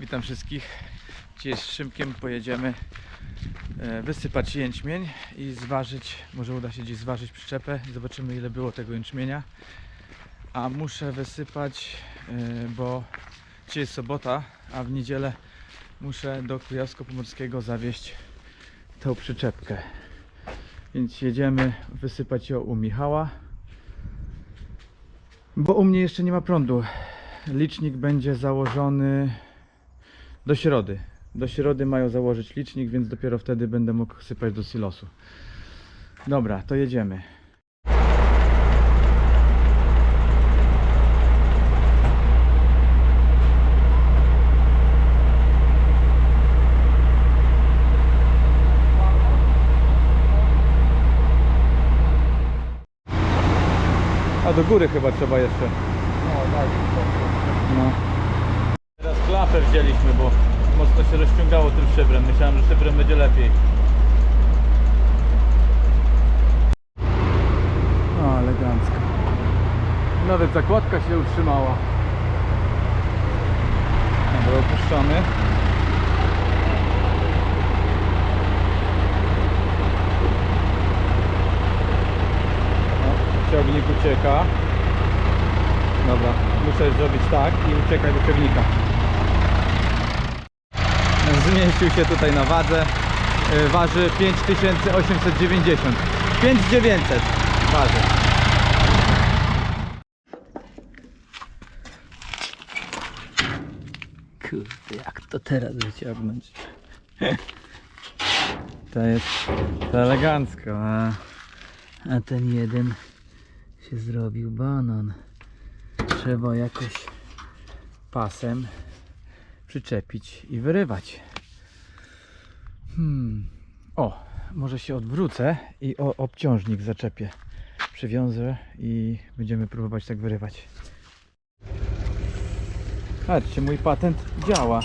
Witam wszystkich. Dzisiaj z Szymkiem pojedziemy e, wysypać jęczmień i zważyć, może uda się gdzieś zważyć przyczepę. Zobaczymy ile było tego jęczmienia. A muszę wysypać, e, bo dzisiaj jest sobota, a w niedzielę muszę do Kujawsko-Pomorskiego zawieźć tą przyczepkę. Więc jedziemy wysypać ją u Michała. Bo u mnie jeszcze nie ma prądu. Licznik będzie założony do środy. Do środy mają założyć licznik, więc dopiero wtedy będę mógł sypać do silosu. Dobra, to jedziemy. A do góry chyba trzeba jeszcze. No. Teraz klapę wzięliśmy, bo mocno się rozciągało tym szybrem. Myślałem, że szybrem będzie lepiej. O, elegancko. Nawet zakładka się utrzymała. Dobra, opuszczamy. O, ciągnik ucieka. Dobra, muszę zrobić tak i uciekać do ciągnika. Zmieścił się tutaj na wadze. Y, Waży 5890. 5900 waży. Kurde, jak to teraz wyciągnąć? To jest to elegancko, a, a ten jeden się zrobił banan. Trzeba jakoś pasem przyczepić i wyrywać. Hmm. O, może się odwrócę i o obciążnik zaczepię. Przywiązę i będziemy próbować tak wyrywać. Patrzcie, mój patent działa.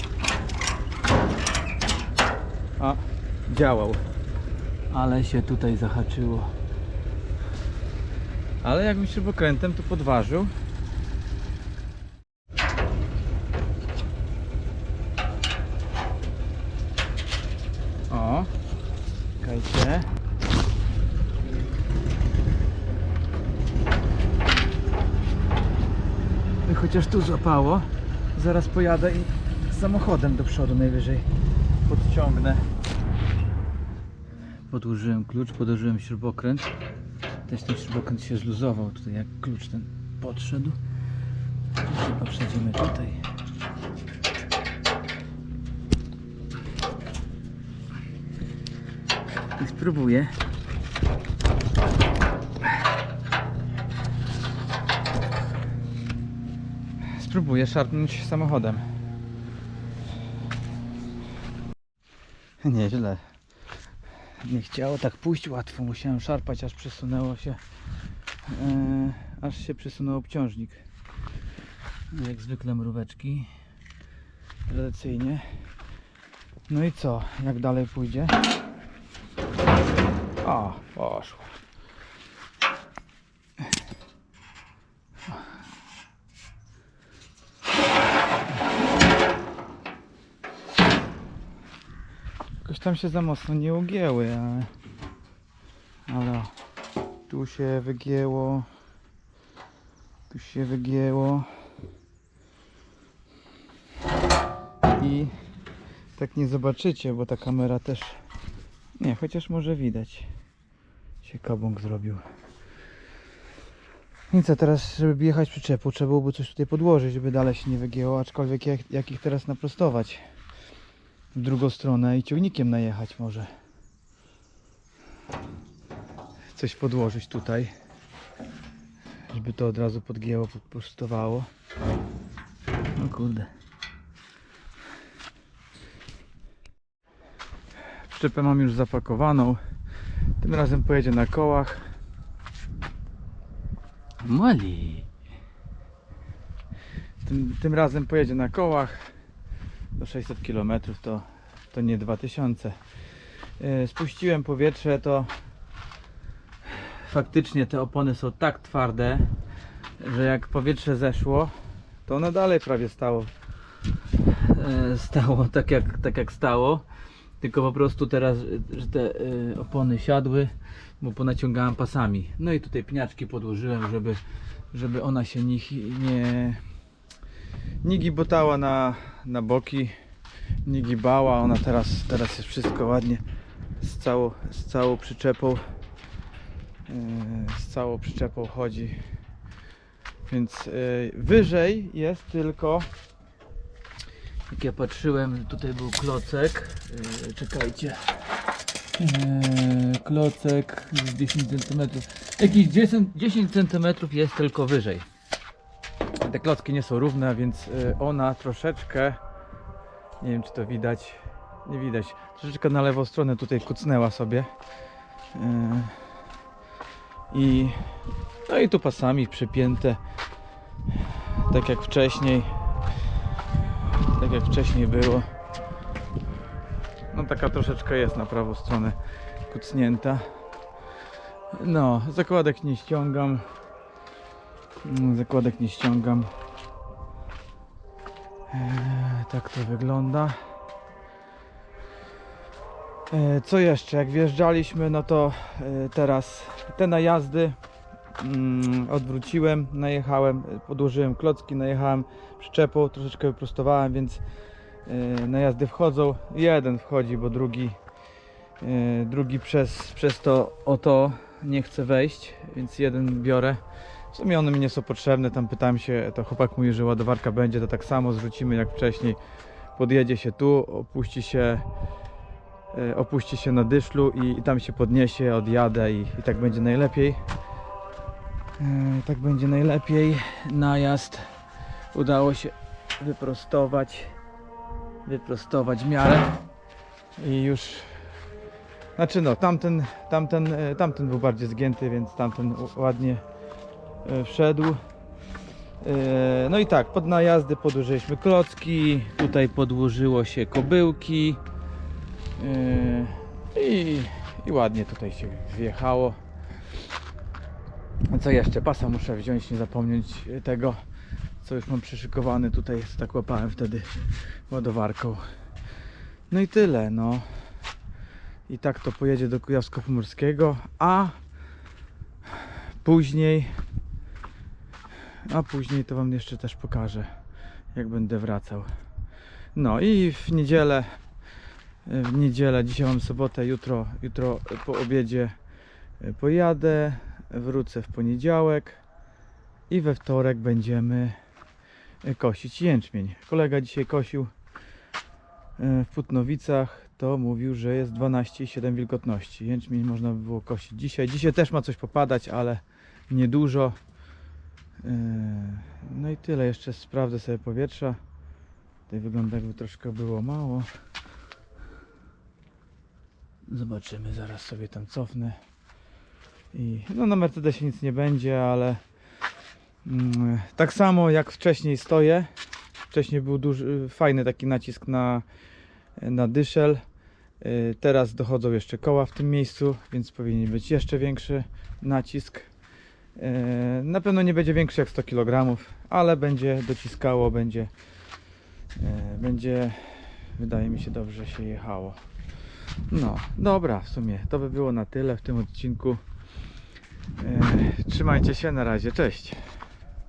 A, działał. Ale się tutaj zahaczyło. Ale jakbym śrubokrętem tu podważył, O, czekajcie. I chociaż tu złapało, zaraz pojadę i samochodem do przodu najwyżej podciągnę. Podłożyłem klucz, podłożyłem śrubokręt. Też ten śrubokręt się zluzował tutaj, jak klucz ten podszedł. Chyba przejdziemy tutaj. I spróbuję. Spróbuję szarpnąć samochodem. Nieźle. Nie chciało tak pójść łatwo. Musiałem szarpać, aż przesunęło się. e, aż się przesunął obciążnik. Jak zwykle mróweczki. Tradycyjnie. No i co? Jak dalej pójdzie? O, poszło. Tam się za mocno nie ugięły, ale... Ale tu się wygięło. Tu się wygięło. I tak nie zobaczycie, bo ta kamera też nie, chociaż może widać. Się kabąk zrobił. I co teraz, żeby jechać przyczepą, trzeba byłoby coś tutaj podłożyć, żeby dalej się nie wygięło, aczkolwiek jak, jak ich teraz naprostować w drugą stronę i ciągnikiem najechać może. Coś podłożyć tutaj, żeby to od razu podgięło, podprostowało. No kurde. Przyczepę mam już zapakowaną. Tym razem pojedzie na kołach. Mali. Tym, tym razem pojedzie na kołach. Do 600 km to, to nie 2000. Yy, Spuściłem powietrze, to faktycznie te opony są tak twarde, że jak powietrze zeszło, to one dalej prawie stało. e, stało tak jak, tak jak stało. Tylko po prostu teraz, e, że te e, opony siadły, bo ponaciągałem pasami. No i tutaj pniaczki podłożyłem, żeby, żeby ona się nie, nie, nie gibotała na, na boki, nie gibała. Ona teraz, teraz jest wszystko ładnie z całą, z całą przyczepą. e, Z całą przyczepą chodzi. Więc e, wyżej jest tylko jak ja patrzyłem, tutaj był klocek. Yy, czekajcie. Yy, klocek z 10 cm. Jakiś 10, 10 cm jest tylko wyżej. Te klocki nie są równe, więc yy, ona troszeczkę. Nie wiem, czy to widać. Nie widać. Troszeczkę na lewą stronę tutaj kucnęła sobie. Yy, I no i tu pasami przypięte. Tak jak wcześniej tak jak wcześniej było. No taka troszeczkę jest na prawą stronę kucnięta. No, zakładek nie ściągam. Zakładek nie ściągam. Eee, tak to wygląda. Eee, co jeszcze? Jak wjeżdżaliśmy, no to e, teraz te najazdy mm, odwróciłem, najechałem, podłożyłem klocki, najechałem przyczepą, troszeczkę wyprostowałem, więc najazdy wchodzą. Jeden wchodzi, bo drugi drugi przez, przez to oto nie chce wejść, więc jeden biorę. W sumie one mi nie są potrzebne, tam pytałem się, to chłopak mówi, że ładowarka będzie, to tak samo zrzucimy jak wcześniej. Podjedzie się tu, opuści się e, opuści się na dyszlu i, i tam się podniesie, odjadę i, i tak będzie najlepiej. E, tak będzie najlepiej. Najazd udało się wyprostować wyprostować w miarę i już znaczy no tamten, tamten, e, tamten był bardziej zgięty więc tamten ładnie wszedł E, no i tak pod najazdy podłożyliśmy klocki tutaj podłożyło się kobyłki E, i, i ładnie tutaj się wjechało co jeszcze? Pasa muszę wziąć, nie zapomnieć tego, co już mam przyszykowane tutaj, tak łapałem wtedy ładowarką. No i tyle, no. I tak to pojedzie do Kujawsko-Pomorskiego, a później, a później to Wam jeszcze też pokażę, jak będę wracał. No i w niedzielę, w niedzielę, dzisiaj mam sobotę, jutro, jutro po obiedzie e, pojadę, wrócę w poniedziałek i we wtorek będziemy e, kosić jęczmień. Kolega dzisiaj kosił e, w Putnowicach, to mówił, że jest 12,7 wilgotności. Jęczmień można by było kosić dzisiaj. Dzisiaj też ma coś popadać, ale niedużo. E, No i tyle. Jeszcze sprawdzę sobie powietrza. Tutaj wygląda jakby troszkę było mało. Zobaczymy, zaraz sobie tam cofnę. I no na Mercedesie nic nie będzie, ale mm, tak samo jak wcześniej stoję. Wcześniej był duży, fajny taki nacisk na, na dyszel. Y, Teraz dochodzą jeszcze koła w tym miejscu, więc powinien być jeszcze większy nacisk. Y, Na pewno nie będzie większy jak 100 kg, ale będzie dociskało, będzie, y, będzie wydaje mi się dobrze się jechało. No, dobra, w sumie to by było na tyle w tym odcinku. E, Trzymajcie się, na razie, cześć.